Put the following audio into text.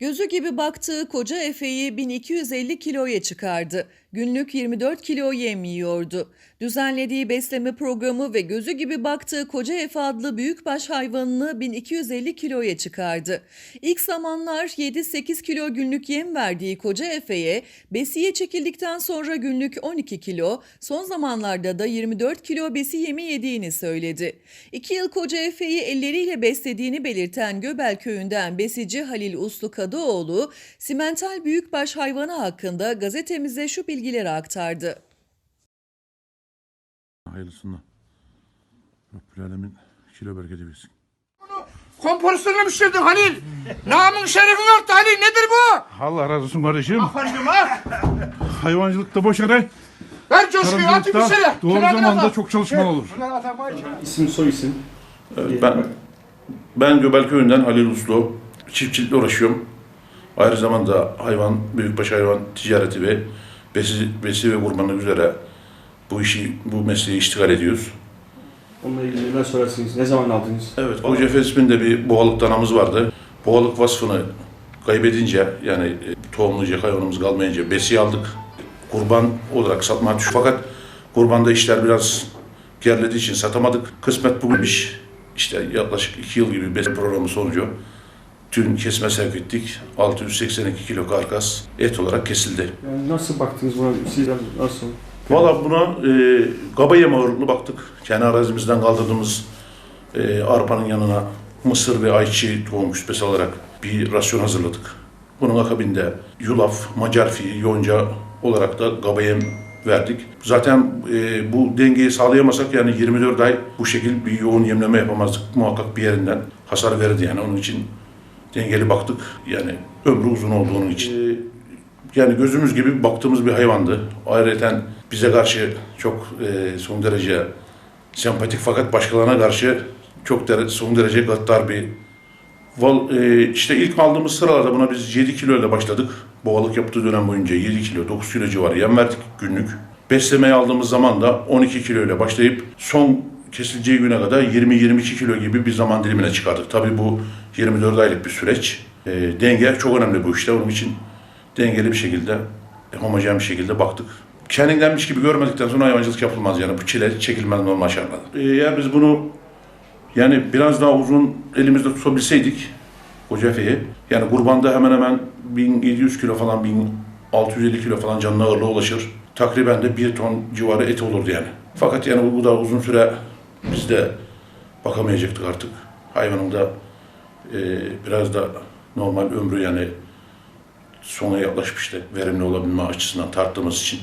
Gözü gibi baktığı koca Efe'yi 1250 kiloya çıkardı. Günlük 24 kilo yem yiyordu. Düzenlediği besleme programı ve gözü gibi baktığı koca Efe adlı büyükbaş hayvanını 1250 kiloya çıkardı. İlk zamanlar 7-8 kilo günlük yem verdiği koca Efe'ye besiye çekildikten sonra günlük 12 kilo, son zamanlarda da 24 kilo besi yemi yediğini söyledi. İki yıl koca Efe'yi elleriyle beslediğini belirten Göbel köyünden besici Halil Uslu Kadıoğlu, simental büyükbaş hayvanı hakkında gazetemize şu bilgileri aktardı. Hayırlısına. Rabbül Alemin kilo bereket versin. Kompozisyonunu pişirdin Halil. Namın şerefin arttı Halil. Nedir bu? Allah razı olsun kardeşim. Aferin ha. Hayvancılıkta boş yere, Ver coşkuyu at sene. doğru zamanda çok çalışma olur. İsim soy isim. Ben ben Göbel Köyü'nden Halil Uslu. Çiftçilikle uğraşıyorum. Ayrı zamanda hayvan, büyükbaş hayvan ticareti ve besi, besi ve kurbanlık üzere bu işi, bu mesleği iştigal ediyoruz. Onunla ilgili ne sorarsınız? Ne zaman aldınız? Evet, Koca Efe isminde bir boğalık danamız vardı. Boğalık vasfını kaybedince, yani e, tohumlayacak hayvanımız kalmayınca besi aldık. Kurban olarak satmaya düştük. Fakat kurbanda işler biraz gerilediği için satamadık. Kısmet bugünmüş. İşte yaklaşık iki yıl gibi besi programı sonucu dün kesme sevk ettik. 682 kilo karkas et olarak kesildi. Yani nasıl baktınız buna? Sizden nasıl? Valla buna e, kaba yem ağırlıklı baktık. Kendi arazimizden kaldırdığımız e, arpanın yanına mısır ve ayçiçeği tohum küspesi alarak bir rasyon hazırladık. Bunun akabinde yulaf, macar fiyi, yonca olarak da kaba yem verdik. Zaten e, bu dengeyi sağlayamasak yani 24 ay bu şekil bir yoğun yemleme yapamazdık. Muhakkak bir yerinden hasar verirdi yani onun için dengeli baktık. Yani ömrü uzun olduğunun için. E, yani gözümüz gibi baktığımız bir hayvandı. Ayrıca bize karşı çok e, son derece sempatik fakat başkalarına karşı çok dere, son derece gaddar bir Val, e, işte ilk aldığımız sıralarda buna biz 7 kilo ile başladık. Boğalık yaptığı dönem boyunca 7 kilo, 9 kilo civarı yem verdik günlük. Beslemeye aldığımız zaman da 12 kilo ile başlayıp son kesileceği güne kadar 20-22 kilo gibi bir zaman dilimine çıkardık. Tabii bu 24 aylık bir süreç. E, denge çok önemli bu işte. Onun için dengeli bir şekilde, homojen bir şekilde baktık. Kendindenmiş gibi görmedikten sonra hayvancılık yapılmaz yani. Bu çile çekilmez normal şartlarda. E, eğer biz bunu yani biraz daha uzun elimizde tutabilseydik Koca Efe'yi, yani kurbanda hemen hemen 1700 kilo falan, 1650 kilo falan canlı ağırlığı ulaşır. Takriben de 1 ton civarı et olurdu yani. Fakat yani bu da uzun süre biz de bakamayacaktık artık. Hayvanın da e, biraz da normal ömrü yani sona yaklaşmıştı verimli olabilme açısından tarttığımız için.